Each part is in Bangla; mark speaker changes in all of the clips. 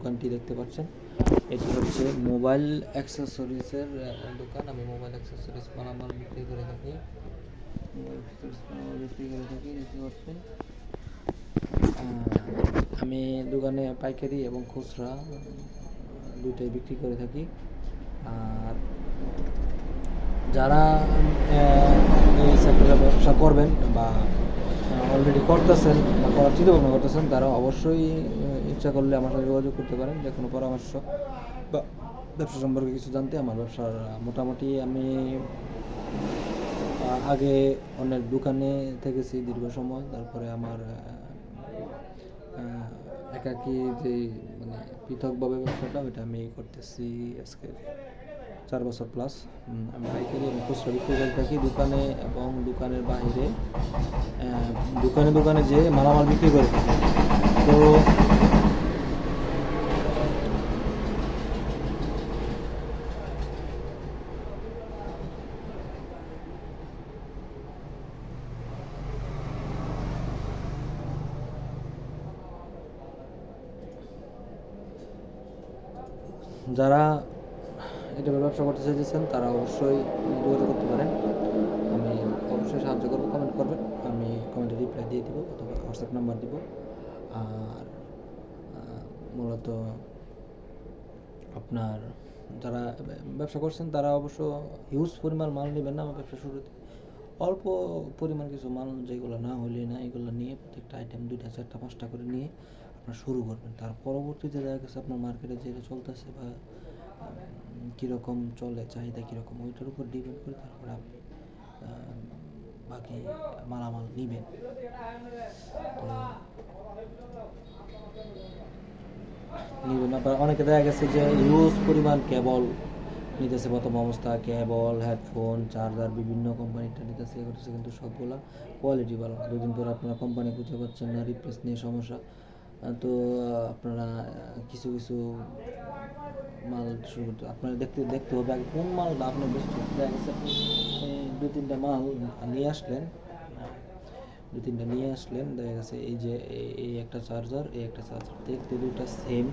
Speaker 1: দোকানটি দেখতে পাচ্ছেন। এটি হচ্ছে মোবাইল অ্যাক্সেসরিজের দোকান। আমি মোবাইল অ্যাক্সেসরিজ মালামাল বিক্রি করে থাকি। বিক্রি করে থাকি, দেখতে পাচ্ছেন। আমি দোকানে পাইকারি এবং খুচরা দুইটাই বিক্রি করে থাকি। আর যারা ব্যবসা করবেন বা অলরেডি করতেছেন বা করার চিন্তা ভাবনা করতেছেন, তারা অবশ্যই ইচ্ছা করলে আমার সাথে যোগাযোগ করতে পারেন, যে কোনো পরামর্শ। বা ব্যবসা সম্পর্কে কিছু জানতে আমার ব্যবসার মোটামুটি আমি আগে অনেক দোকানে থেকেছি দীর্ঘ সময়, তারপরে আমার একাকী যে মানে পৃথকভাবে ব্যবসাটা, ওইটা আমি করতেছি আজকে। চার বছর প্লাস আমি পাইকারি এবং খুচরা বিক্রি করে থাকি দোকানে এবং দোকানের বাইরে। দোকানে দোকানে যে মালামাল বিক্রি করে থাকি। তো যারা এটা ব্যবসা করতে চাইতেছেন, তারা অবশ্যই যোগাযোগ করতে পারেন। আমি অবশ্যই সাহায্য করব কমেন্ট করবেন। আমি কমেন্টে রিপ্লাই দিয়ে দিব অথবা হোয়াটসঅ্যাপ নাম্বার দিব। আর মূলত আপনার যারা ব্যবসা করছেন, তারা অবশ্য হিউজ পরিমাণ মাল নেবেন না আমার ব্যবসা শুরুতে। অল্প পরিমাণ কিছু মাল, যেগুলো না হলে না, এগুলো নিয়ে প্রত্যেকটা আইটেম দুইটা, চারটা, পাঁচটা করে নিয়ে আপনার শুরু করবেন। তার পরবর্তীতে দেখা গেছে আপনার মার্কেটে যেটা চলতেছে বা কীরকম চলে চাহিদা কীরকম ওইটার উপর ডিপেন্ড করে তারপরে আহ, বাকি মালামাল নিবেন তো আবার অনেকে দেখা গেছে যে হিউজ পরিমাণ কেবল নিতেছে প্রথম অবস্থা কেবল হেডফোন চার্জার বিভিন্ন কোম্পানিটা নিতেছে এ করতেছে কিন্তু সবগুলা কোয়ালিটি ভালো। দুদিন পর আপনারা কোম্পানি খুঁজে পাচ্ছেন না রিপ্লেস নিয়ে সমস্যা তো আপনারা কিছু কিছু মাল শুরু করতে আপনারা দেখতে দেখতে হবে আগে কোন মালটা আপনার বেশি। দেখা গেছে। আপনি দু তিনটা মাল নিয়ে আসলেন। দু তিনটা নিয়ে আসলেন। দেখা গেছে এই যে এই- একটা চার্জার এই একটা চার্জার দেখতে দুইটা সেম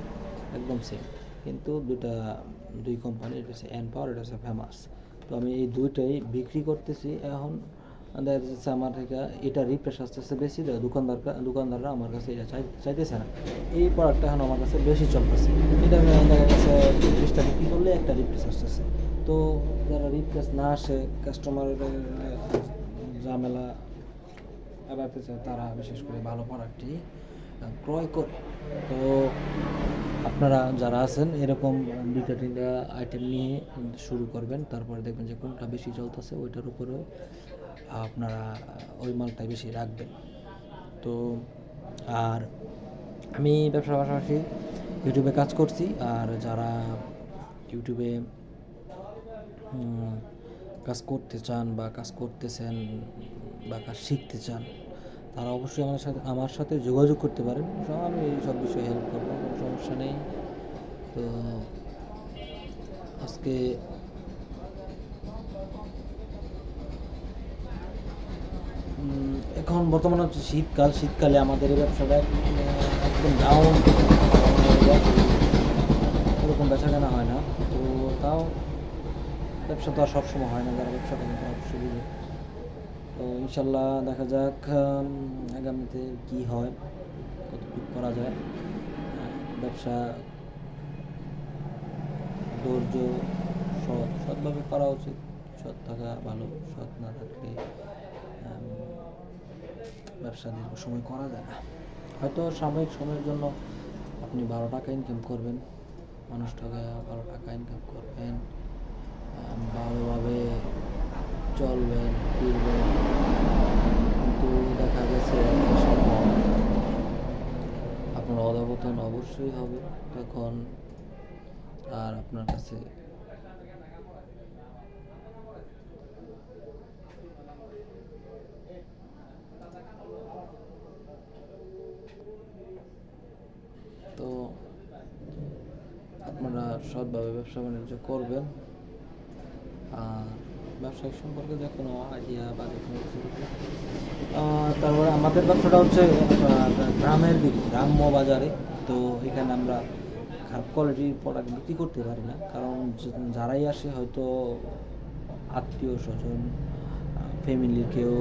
Speaker 1: একদম সেম কিন্তু দুইটা, দুই কোম্পানির এটা হচ্ছে এন পাওয়ার এটা হচ্ছে ফেমাস তো আমি এই দুইটাই বিক্রি করতেছি এখন। দেখা যাচ্ছে আমার থেকে এটা রিপ্লেস আসতেছে বেশি দেয় দোকানদার দোকানদাররা আমার কাছে এটা চাই চাইতেছে না এই প্রোডাক্টটা এখন আমার কাছে বেশি চলতেছে এটা আমি দেখা গেছে ত্রিশটা বিক্রি করলে একটা রিপ্লেস আসতেছে তো যারা রিপ্লেস না আসে কাস্টমারের ঝামেলা এড়াতে তারা বিশেষ করে ভালো প্রোডাক্টটি ক্রয় করে। তো আপনারা যারা আছেন, এরকম দুইটা, তিনটা আইটেম নিয়ে শুরু করবেন, তারপরে দেখবেন যে কোনটা বেশি চলতেছে, ওইটার উপরেও আপনারা ওই মালটাই বেশি রাখবেন। তো, আর আমি ব্যবসার পাশাপাশি ইউটিউবে কাজ করছি, আর যারা ইউটিউবে কাজ করতে চান বা কাজ করতেছেন বা কাজ শিখতে চান, তারা অবশ্যই আমার সাথে আমার সাথে যোগাযোগ করতে পারেন। আমি এই সব বিষয়ে হেল্প করব, কোনো সমস্যা নেই। তো, আজকে এখন বর্তমানে হচ্ছে শীতকাল, শীতকালে আমাদের এই ব্যবসাটা একদম ডাউন ওরকম বেচা কেনা হয় না। তো তাও ব্যবসা তো আর সবসময় হয় না, যারা ব্যবসা করেন তারা অবশ্যই তো ইনশাল্লাহ দেখা যাক আগামীতে কি হয়, কতটুকু করা যায়। ব্যবসা ধৈর্য, সৎ, সৎভাবে করা উচিত। সৎ থাকা ভালো, সৎ না থাকলে ব্যবসা দীর্ঘ সময় করা যায় না। হয়তো সাময়িক সময়ের জন্য আপনি বারো টাকা ইনকাম করবেন মানুষটাকে বারো টাকা ইনকাম করবেন ভালোভাবে চলবেন ফিরবেন কিন্তু দেখা গেছে আপনার অধপতন অবশ্যই হবে তখন আর আপনার কাছে তো আপনারা সৎভাবে ব্যবসা বাণিজ্য করবেন। আর ব্যবসায়িক সম্পর্কে যে কোনো আইডিয়া বা যে কোনো কিছু তারপরে আমাদের ব্যবসাটা হচ্ছে গ্রামের দিকে, গ্রাম্য বাজারে। তো এখানে আমরা খারাপ কোয়ালিটির প্রোডাক্ট বিক্রি করতে পারি না। কারণ যারাই আসে হয়তো আত্মীয় স্বজন ফ্যামিলির কেউ